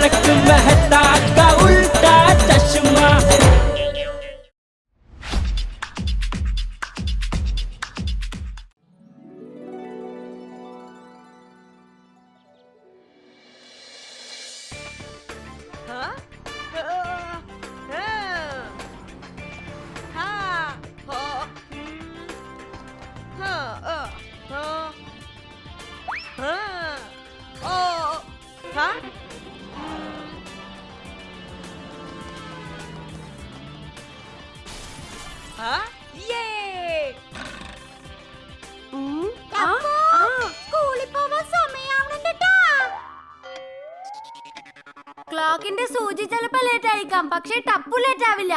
तारक मेहता ക്ലോക്കിന്റെ സൂചി ചിലപ്പോ ലേറ്റ് ആയിരിക്കാം പക്ഷെ ടപ്പു ലേറ്റ് ആവില്ല.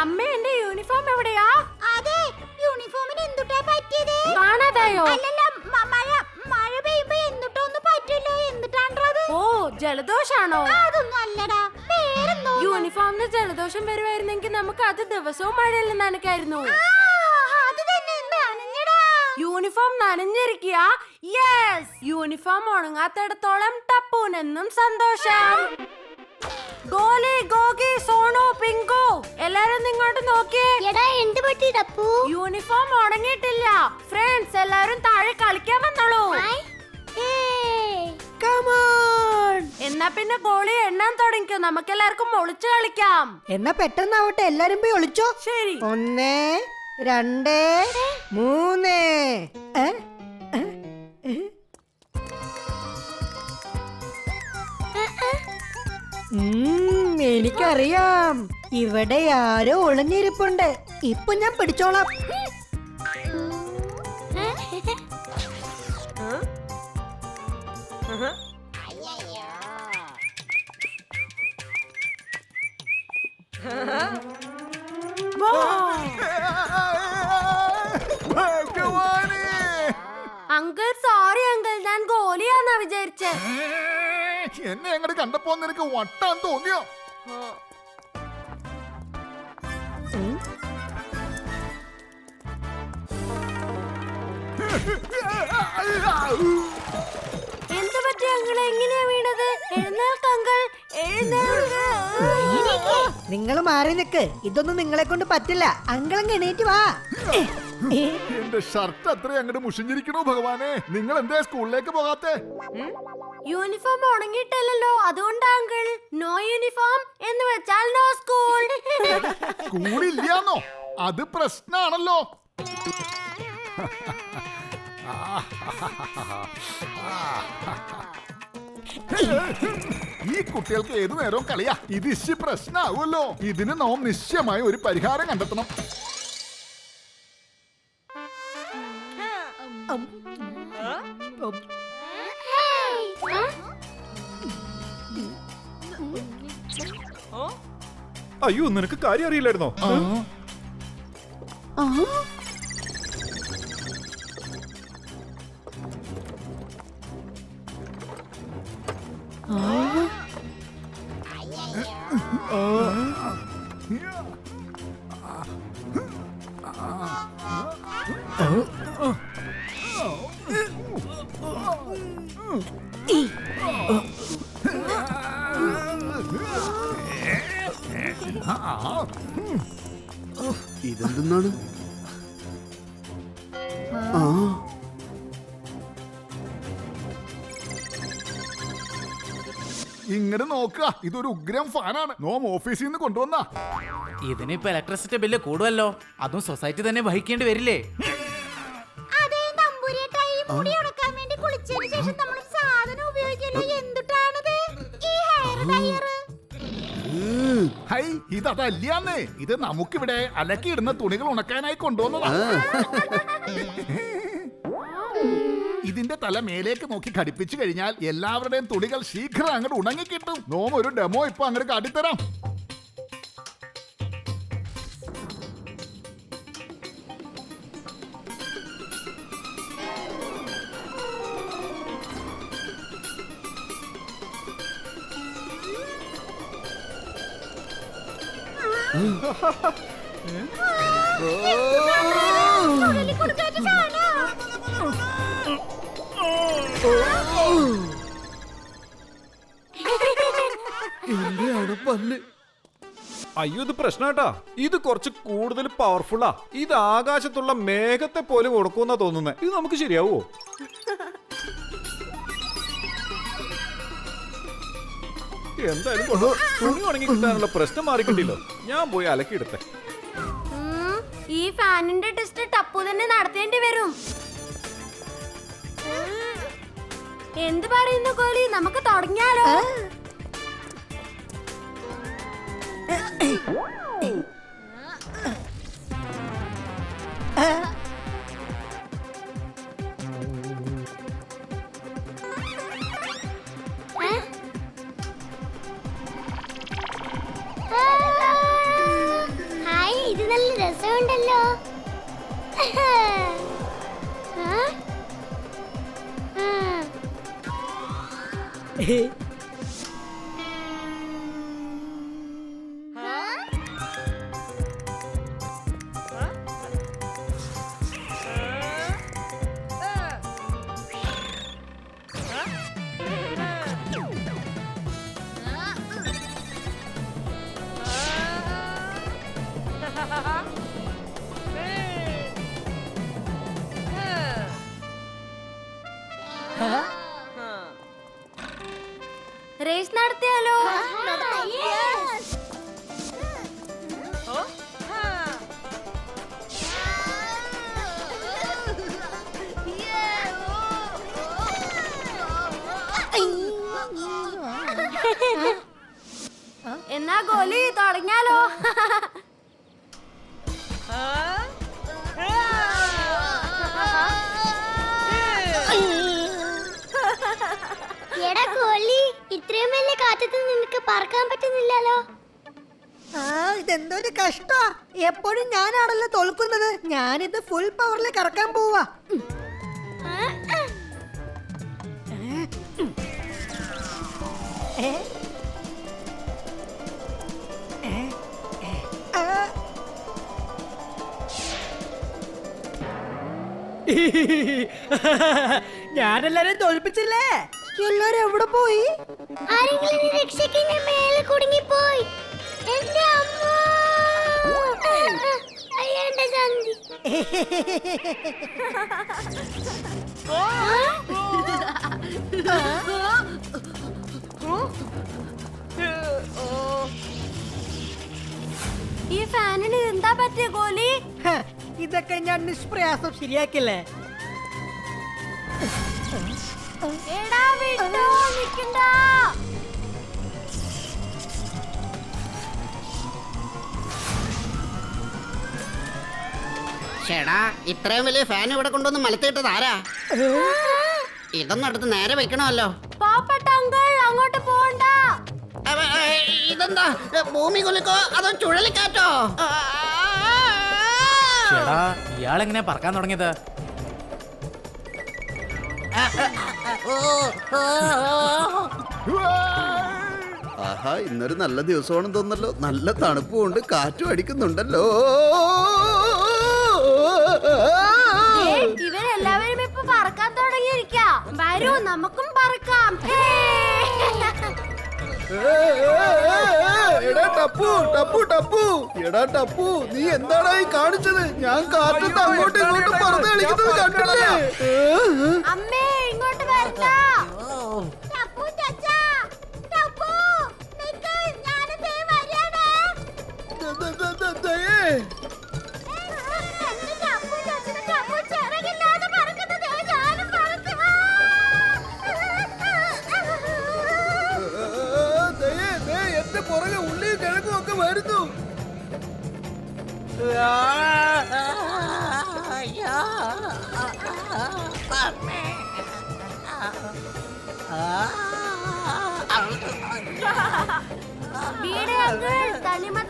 അമ്മ എന്റെ യൂണിഫോം എവിടെയാ? അതെ യൂണിഫോമിന് എന്തുട്ടാ പറ്റിയത്? കാണാതായോ? അല്ലല്ല മഴ മഴ പെയ്യുമ്പോ എന്തുട്ടൊന്നും പറ്റില്ല എന്തുട്ടാണ്ടത് ഓ ജലദോഷാണോ? അതൊന്നും അല്ലടാ. യൂണിഫോമിന് ജലദോഷം വരുമായിരുന്നെങ്കിൽ നമുക്ക് അത് ദിവസവും മഴയിൽ നനക്കായിരുന്നു യൂണിഫോം നനഞ്ഞിരിക്കുക. യെസ് യൂണിഫോം ഉണങ്ങാത്തിടത്തോളം ടപ്പൂനെന്നും സന്തോഷം. ഗോലി ഗോഗി സോണു പിങ്കു എല്ലാരും ഇങ്ങോട്ട് നോക്കിയേ. എടാ എന്ത് പറ്റി ടപ്പു? യൂണിഫോം ഉണങ്ങിയിട്ടില്ല. ഫ്രണ്ട്സ് എല്ലാരും താഴെ കളിക്കാൻ വന്നോളൂ. എന്നാ പിന്നെ ഗോളി എണ്ണാൻ തുടങ്ങിക്കോ. നമുക്ക് എല്ലാവർക്കും ഒളിച്ചു കളിക്കാം. എന്നാ പെട്ടെന്നാവട്ടെ. എല്ലാരും പോയി ഒളിച്ചോ. ശരി. ഒന്ന് രണ്ട് മൂന്ന്. എനിക്കറിയാം. ഇവിടെ ആരോ ഒളിഞ്ഞിരിപ്പുണ്ട്. ഇപ്പൊ ഞാൻ പിടിച്ചോളാം. അങ്കിൾ സോറി അങ്കിൾ ഞാൻ ഗോലിയാന്നാ വിചാരിച്ചേ. എന്നെ എങ്ങനെ കണ്ടപ്പോ നിനക്ക് വട്ടാൻ തോന്നിയോ? പറ്റി അങ്കിൾ എങ്ങനെയാ വീണത്? എഴുന്നേൽക്ക് അങ്കിൾ എഴുന്നേൽക്ക് നിങ്ങൾ മാറി നിക്ക്. ഇതൊന്നും നിങ്ങളെ കൊണ്ട് പറ്റില്ല. അങ്കിളങ്ങ് എണീറ്റ് വാ. എന്റെ ഷർട്ട് അത്ര അങ്ങോട്ട് മുഷിഞ്ഞിരിക്കണോ ഭഗവാനെ? നിങ്ങൾ എന്തേ സ്കൂളിലേക്ക് പോകാത്തെ? യൂണിഫോം ഉണങ്ങിയിട്ടല്ലോ അതുകൊണ്ടാ അങ്കിൾ നോ യൂണിഫോം എന്ന് വെച്ചാൽ നോ സ്കൂൾ സ്കൂളില്ലാന്നോ? അത് പ്രശ്നാണല്ലോ. ഈ കുട്ടികൾക്ക് ഏതു നേരവും കളിയാ. ഇത് ഇശി പ്രശ്നമാവുമല്ലോ ഇതിന് നാം നിശ്ചയമായി ഒരു പരിഹാരം കണ്ടെത്തണം? അയ്യോ നിനക്ക് കാര്യം അറിയില്ലായിരുന്നോ? ഇതെന്തെന്നാണ്? ഇങ്ങനെ നോക്കുക. ഇതൊരു ഉഗ്രം ഫാനാണ്. നോം ഓഫീസിൽ നിന്ന് കൊണ്ടുവന്ന. ഇതിനിപ്പോ ഇലക്ട്രിസിറ്റി ബില്ല് കൂടുമല്ലോ അതും സൊസൈറ്റി തന്നെ വഹിക്കേണ്ടി വരില്ലേ? ഇത് നമുക്കിവിടെ അലക്കിയിടുന്ന തുണികൾ ഉണക്കാനായി കൊണ്ടുവന്നതാണ് ഇതിന്റെ തല മേലേക്ക് നോക്കി ഘടിപ്പിച്ചു കഴിഞ്ഞാൽ എല്ലാവരുടെയും തുണികൾ ശീഘ്രം അങ്ങോട്ട് ഉണങ്ങി കിട്ടും നോം ഒരു ഡെമോ ഇപ്പൊ അങ്ങോട്ട് കാട്ടിത്തരാം. എന്റെയാണ് അയ്യോ ഇത് പ്രശ്നാട്ടാ ഇത് കുറച്ച് കൂടുതൽ പവർഫുള്ളാ ഇത് ആകാശത്തുള്ള മേഘത്തെ പോലും കൊടുക്കുമെന്നാ തോന്നുന്നത് ഇത് നമുക്ക് ശരിയാവോ? എന്തായാലും. തുണി ഉണങ്ങി കിട്ടാനുള്ള പ്രശ്നം മാറിക്കിട്ടില്ലോ. ഞാൻ പോയി അലക്കിയെടുത്തെ ഈ ഫാനിന്റെ ടെസ്റ്റ് ടപ്പു തന്നെ നടത്തേണ്ടി വരും. എന്ത് പറയുന്നു കോലി? നമുക്ക് തുടങ്ങിയാലോ? ഹായ് ഇത് നല്ല രസമുണ്ടല്ലോ ആ? ഗോലി തുടങ്ങിയാലോ? എടാ കോലി ഇത്രയും വലിയ കാറ്റത്ത് നിനക്ക് പറക്കാൻ പറ്റുന്നില്ലല്ലോ. ആ ഇതെന്തൊരു കഷ്ടാ. എപ്പോഴും ഞാനാണല്ലോ തോൽക്കുന്നത്. ഞാനിത് ഫുൾ പവറിൽ കറക്കാൻ പോവാ? ഏ? ഞാനെല്ലാരും തോൽപ്പിച്ചില്ലേ? എല്ലാരും എവിടെ പോയി? ആരെങ്കിലും എന്റെ അമ്മ. ചന്തി. ഈ ഫാനിന് എന്താ പറ്റിയ ഗോലി? ഇതൊക്കെ ഞാൻ നിഷ്പ്രയാസം ശരിയാക്കില്ലേ? ചേടാ ഇത്രയും വലിയ ഫാൻ ഇവിടെ കൊണ്ടുവന്ന് മലത്തിട്ടത് ആരാ? ഇതൊന്നും അടുത്ത് നേരെ വെക്കണമല്ലോ. പാപ്പട്ട അങ്കിൾ അങ്ങോട്ട് പോണ്ട. ഇതെന്താ? ഭൂമി കുലുക്കോ? അതോ ചുഴലിക്കാറ്റോ? ഇയാളെങ്ങനെയാ പറക്കാൻ തുടങ്ങിയത്. ആഹാ ഇന്നൊരു നല്ല ദിവസമാണെന്ന് തോന്നല്ലോ നല്ല തണുപ്പും ഉണ്ട് കാറ്റും അടിക്കുന്നുണ്ടല്ലോ. ഇവരെല്ലാവരും ഇപ്പൊ പറക്കാൻ തുടങ്ങിയിരിക്കാം. വരൂ നമുക്കും പറക്കാം. എടാ ടപ്പു ടപ്പു ടപ്പു. എടാ ടപ്പു നീ എന്താടാ ഈ കാണിച്ചത്? ഞാൻ കാറ്റത്ത് അങ്ങോട്ടും ഇങ്ങോട്ടും പറഞ്ഞു കളിക്കുന്നത് കണ്ടില്ലേ? അമ്മേ ഇങ്ങോട്ട് വരണ്ട. ടപ്പു ചച്ചാ, ടപ്പു, നിക്ക്, ഞാനും ദേ. itu? Ya, Parme. Bire, girls, Tali mat